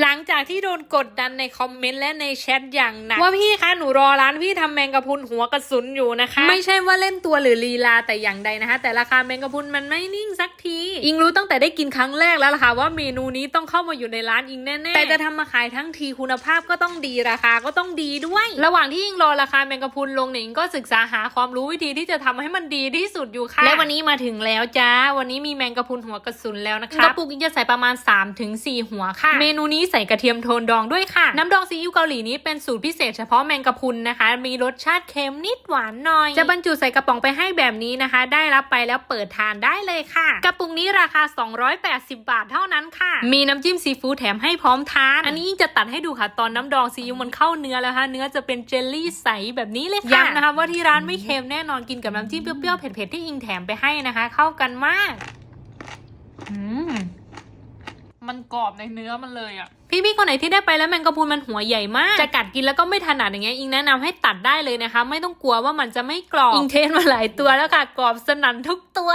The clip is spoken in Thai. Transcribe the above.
หลังจากที่โดนกดดันในคอมเมนต์และในแชทอย่างหนักว่าพี่คะหนูรอร้านพี่ทำแมงกะพรุนหัวกระสุนอยู่นะคะ ไม่ใช่ว่าเล่นตัวหรือลีลาแต่อย่างใดนะคะ แต่ราคาแมงกะพรุนมันไม่นิ่งสักที อิงรู้ตั้งแต่ได้กินครั้งแรกแล้วล่ะค่ะว่าเมนูนี้ต้องเข้ามาอยู่ในร้านอิงแน่ๆแต่จะทำมาขายทั้งทีคุณภาพก็ต้องดีราคาก็ต้องดีด้วย ระหว่างที่อิงรอราคาแมงกะพรุนลงเนี่ยอิงก็ศึกษาหาความรู้วิธีที่จะทำให้มันดีที่สุดอยู่ค่ะและวันนี้มาถึงแล้วจ้าวันนี้มีแมงกะพรุนหัวกระสุนแล้วนะคะกระปุกอิงจะใส่ประมาณ3-4หัวค่ะ เมนูนี้ใส่กระเทียมโทนดองด้วยค่ะ น้ำดองซีอิ๊วเกาหลีนี้เป็นสูตรพิเศษเฉพาะแมงกะพรุนนะคะ มีรสชาติเค็มนิดหวานหน่อย จะบรรจุใส่กระป๋องไปให้แบบนี้นะคะ ได้รับไปแล้วเปิดทานได้เลยค่ะ กระปุกนี้ราคา 280 บาทเท่านั้นค่ะ มีน้ำจิ้มซีฟู้ดแถมให้พร้อมทาน อันนี้จะตัดให้ดูค่ะ ตอนน้ำดองซีอิ๊วมันเข้าเนื้อแล้วค่ะเนื้อจะเป็นเจลลี่ใสแบบนี้เลยค่ะย้ำนะคะว่าที่ร้านไม่เค็มแน่นอนกินกับน้ำจิ้มเปรี้ยวๆเผ็ดๆที่อิงแถมไปให้นะคะ เข้ากันมากอืม มันกรอบในเนื้อมันเลยอะ พี่ๆคนไหนที่ได้ไปแล้วแมงกะพรุนมันหัวใหญ่มาก จะกัดกินแล้วก็ไม่ถนัดอย่างเงี้ยอิงแนะนำให้ตัดได้เลยนะคะ ไม่ต้องกลัวว่ามันจะไม่กรอบ อิงเทสมาหลายตัวแล้วค่ะกรอบสนั่นทุกตัว